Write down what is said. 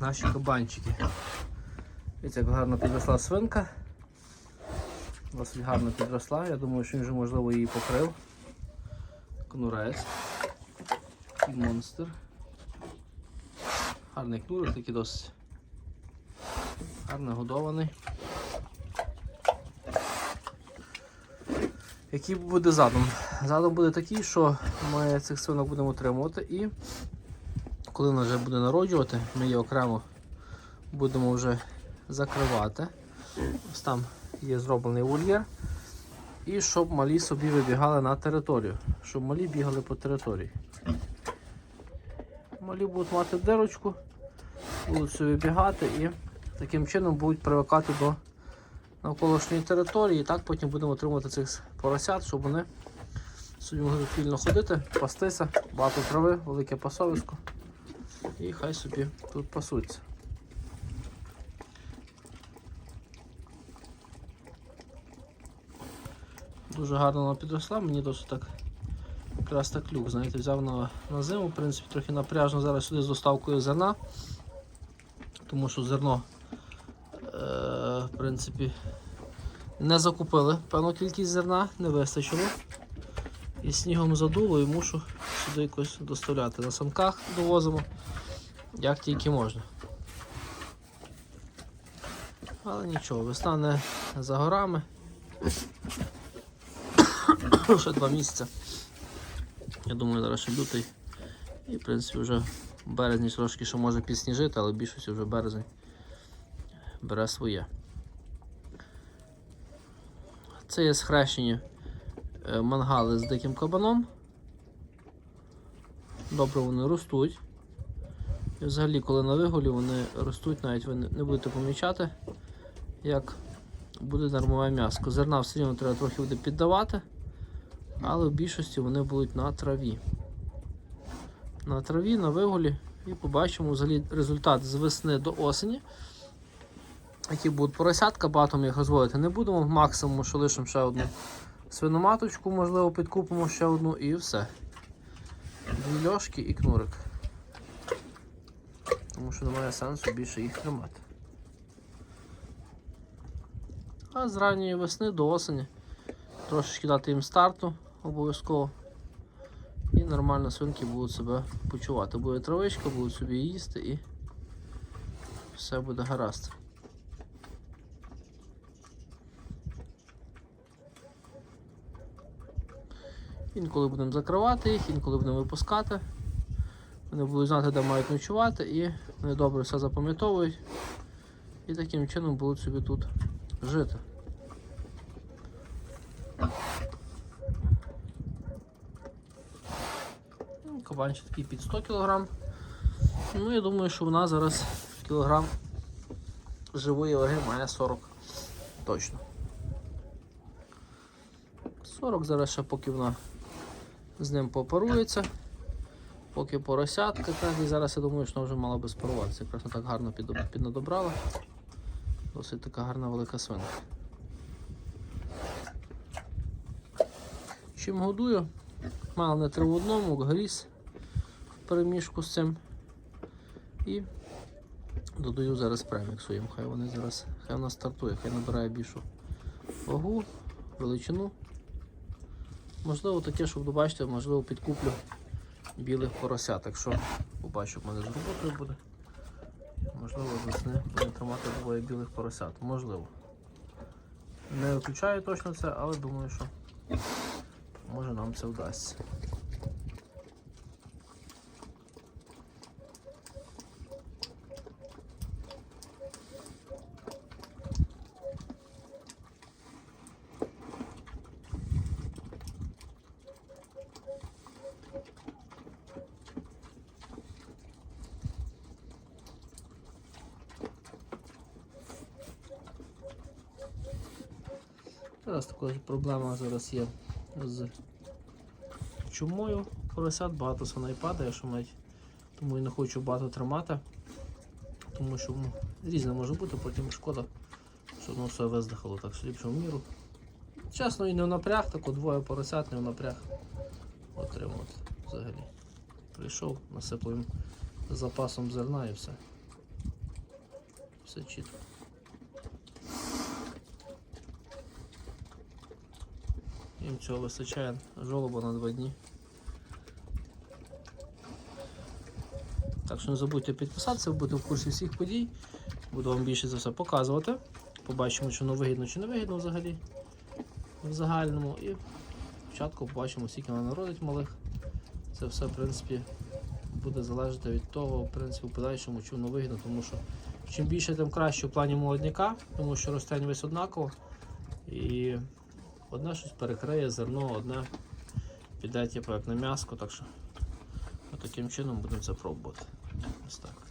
наші кабанчики. Дивіться, як гарно підросла свинка. Досить гарно підросла. Я думаю, що він вже можливо її покрив. Кнурець. І монстр. Гарний кнурик такий досить. Гарно годований. Який буде задум? Задум буде такий, що ми цих свинок будемо утримувати і коли вона вже буде народжувати, ми її окремо будемо вже закривати. Ось там є зроблений вольєр. І щоб малі собі вибігали на територію, щоб малі бігали по території. Малі будуть мати дирочку, будуть собі вибігати і таким чином будуть привикати до навколишньої території. І так потім будемо отримувати цих поросят, щоб вони собі могли вільно ходити, пастися, багато трави, велике пасовисько. І хай собі тут пасуться. Дуже гарно вона підросла, мені досить так якраз так люк, знаєте, взяв на, на зиму, в принципі, трохи напряжно зараз сюди з доставкою зерна, тому що зерно е, в принципі, не закупили певну кількість зерна, не вистачило. І снігом задуло і мушу сюди якось доставляти. На санках довозимо, як тільки можна. Але нічого, весна не за горами. Ще два місяці. Я думаю, зараз ще лютий. І в принципі вже в березні трошки ще може підсніжити, але більшості вже березень бере своє. Це є схрещені е, мангали з диким кабаном. Добре вони ростуть. І взагалі, коли на виголі вони ростуть, навіть ви не будете помічати, як буде нормове м'ясо. Зерна все рівно треба трохи буде піддавати, але в більшості вони будуть на траві. На траві, на виголі і побачимо взагалі результат з весни до осені. Які будуть поросятка, багато ми їх розводити не будемо. Максимум, що лишимо ще одну свиноматочку, можливо, підкупимо ще одну і все. Дві льошки і кнурик. Тому що немає сенсу більше їх тримати. А з ранньої весни до осені трошечки дати їм старту обов'язково. І нормально свинки будуть себе почувати. Буде травичка, будуть собі їсти і все буде гаразд. Інколи будемо закривати їх, інколи будемо випускати. Вони будуть знати, де мають ночувати, і вони добре все запам'ятовують. І таким чином будуть собі тут жити. Ну, Кабанчик такий під 100 кг. Ну, я думаю, що вона зараз кілограм живої ваги має 40 точно. 40 зараз ще поки вона з ним попарується. Поки поросятка, так, і зараз я думаю, що вона вже мала би спаруватися. Якраз вона так гарно піднадобрала. Досить така гарна велика свинка. Чим годую? Мало не три в одному, гріз в переміжку з цим. І додаю зараз преміксу їм. Хай вони зараз, хай вона стартує, хай набирає більшу вагу, величину. Можливо, таке, щоб добачити, можливо, підкуплю білих поросят. Якщо побачу, в мене з роботою буде. Можливо, з весни буде тримати двоє білих поросят. Можливо. Не виключаю точно це, але думаю, що може нам це вдасться. Зараз така проблема зараз є з чумою поросят, багато свиней падає, що навіть тому і не хочу багато тримати, тому що ну, різне може бути, потім шкода, щоб воно все виздихало так що ліпше міру. Чесно, і не в напряг, так двоє поросят не в напряг отримувати взагалі. Прийшов, насипав їм запасом зерна і все. Все чітко. Їм цього вистачає жолоба на два дні. Так що не забудьте підписатися, будете в курсі всіх подій. Буду вам більше за все показувати. Побачимо, чи воно вигідно, чи не вигідно взагалі в загальному. І спочатку побачимо, скільки вона народить малих. Це все, в принципі, буде залежати від того, в принципі, в подальшому, чи воно вигідно, тому що чим більше, тим краще в плані молодняка, тому що ростень весь однаково. І одне щось перекриє зерно, одне піде типу, як на м'яско, так що таким чином будемо це пробувати. Ось так.